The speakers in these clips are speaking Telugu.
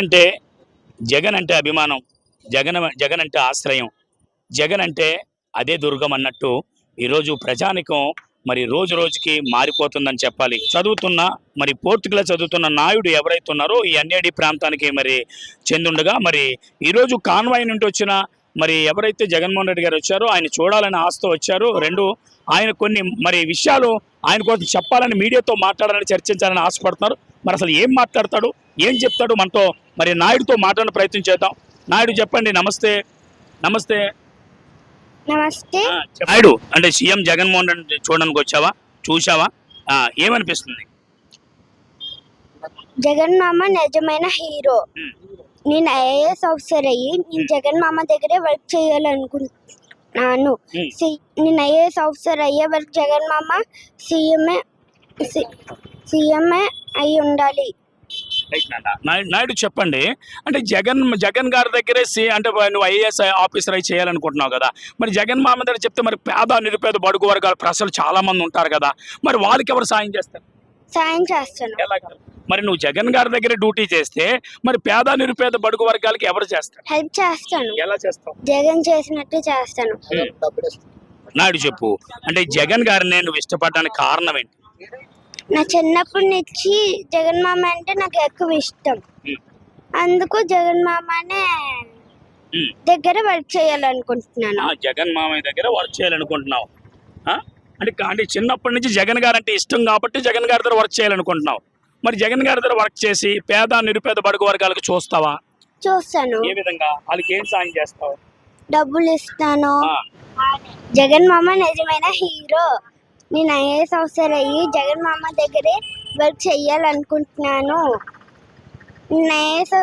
అంటే జగన్ అంటే అభిమానం జగన్ జగన్ అంటే ఆశ్రయం జగన్ అంటే అదే దుర్గం అన్నట్టు ఈరోజు ప్రజానికం మరి రోజు రోజుకి మారిపోతుందని చెప్పాలి. చదువుతున్న మరి పూర్తిగా చదువుతున్న నాయుడు ఎవరైతే ఉన్నారో ఈ ఎన్ఏడి ప్రాంతానికి మరి చెందుండగా మరి ఈరోజు కాన్వాయ్ నుండి వచ్చిన మరి ఎవరైతే జగన్మోహన్ రెడ్డి గారు వచ్చారో ఆయన చూడాలని ఆశతో వచ్చారు. రెండు ఆయన కొన్ని మరి విషయాలు ఆయన కోసం చెప్పాలని మీడియాతో మాట్లాడాలని చర్చించాలని ఆశపడుతున్నారు. మరి అసలు ఏం మాట్లాడతాడు? ఏం చెప్తాడు మనతో? మరి నాయుడుతో మాట్లాడిన ప్రయత్నం చేద్దాం. నాయుడు చెప్పండి నమస్తే. నమస్తే. నమస్తే. నాయుడు అంటే సీఎం జగన్మోహన్ రెడ్డి చూడడానికి వచ్చావా? చూసావా ఏమనిపిస్తుంది? జగన్ మామ నిజమైన హీరో. నేను ఐఏఎస్ ఆఫీసర్ అయ్యి నేను జగన్ మామ దగ్గరే వర్క్ చేయాలనుకుంటున్నాను. సి- నేను ఐఏఎస్ ఆఫీసర్ అయ్యే వరకు జగన్ మామ సీఎంఏ సీఎంఏ అయి ఉండాలి. నాయుడు చెప్పండి. అంటే జగన్ జగన్ గారి దగ్గరే సి అంటే నువ్వు ఐఏఎస్ ఆఫీసర్ అయి చేయాలనుకుంటున్నావు కదా. మరి జగన్ మామ దగ్గర చెప్తే మరి పేద నిరుపేద బడుగు వర్గాల ప్రజలు చాలా మంది ఉంటారు కదా. మరి వాళ్ళకి ఎవరు సాయం చేస్తారు? సాయం చేస్తాను. ఎలాగ? మరి నువ్వు జగన్ గారి దగ్గర డ్యూటీ చేస్తే మరి పేద నిరుపేద బడుగు వర్గాలకి ఎవరు చేస్తారు? హెల్ప్ చేస్తాను. ఎలా చేస్తావు? జగన్ చేసినట్టు చేస్తాను. నాయుడు చెప్పు. అంటే జగన్ గారిని నువ్వు ఇష్టపడడానికి కారణం ఏంటి? నా చిన్నప్పటి నుంచి జగన్ మామ అంటే నాకు ఎక్కువ ఇష్టం. అందుకు జగన్ మామనే. దగ్గర వర్క్ చేయాలనుకుంటున్నాను. ఆ, జగన్ మామయ్య దగ్గర వర్క్ చేయాలనుకుంటున్నావు? అంటే అంటే చిన్నప్పటి నుంచి జగన్ గారు అంటే ఇష్టం కాబట్టి జగన్ గారి దగ్గర వర్క్ చేయాలనుకుంటున్నావు. మరి జగన్ గారి దగ్గర వర్క్ చేసి పేద నిరుపేద బడుగు వర్గాలకు చూస్తావా? చూస్తాను. ఏ విధంగా? వాళ్ళకి ఏం సాయం చేస్తావు? డబ్బులు ఇస్తాను. జగన్ మామ నిజమైన హీరో. నేను ఐఏఎస్ ఆఫీసర్ అయ్యి జగన్ మామ దగ్గరే వర్క్ చెయ్యాలనుకుంటున్నాను నేను ఐఏఎస్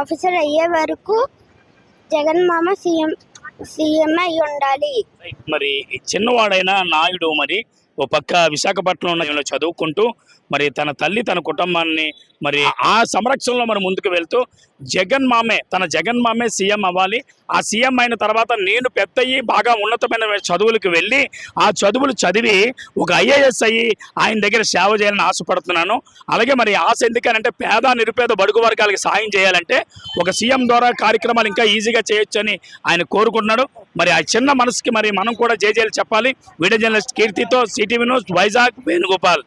ఆఫీసర్ అయ్యే వరకు జగన్ మామ సీఎం సీఎం అయి ఉండాలి. మరి చిన్నవాడైన నాయుడు మరి ఓ పక్క విశాఖపట్నంలో చదువుకుంటూ మరి తన తల్లి తన కుటుంబాన్ని మరి ఆ సంరక్షణలో మరి ముందుకు వెళ్తూ జగన్ మామే తన జగన్ మామే సీఎం అవ్వాలి. ఆ సీఎం అయిన తర్వాత నేను పెద్ద అయ్యి బాగా ఉన్నతమైన చదువులకు వెళ్ళి ఆ చదువులు చదివి ఒక ఐఏఎస్ అయ్యి ఆయన దగ్గర సేవ చేయాలని ఆశపడుతున్నాను. అలాగే మరి ఆశ ఎందుకనంటే పేద నిరుపేద బడుగు వర్గాలకి సాయం చేయాలంటే ఒక సీఎం ద్వారా కార్యక్రమాలు ఇంకా ఈజీగా చేయొచ్చని ఆయన కోరుకుంటున్నాడు. మరి ఆ చిన్న మనసుకి మరి మనం కూడా జేజేలు చెప్పాలి. వీడియో జర్నలిస్ట్ కీర్తితో సిటీవీ న్యూస్ వైజాగ్ వేణుగోపాల్.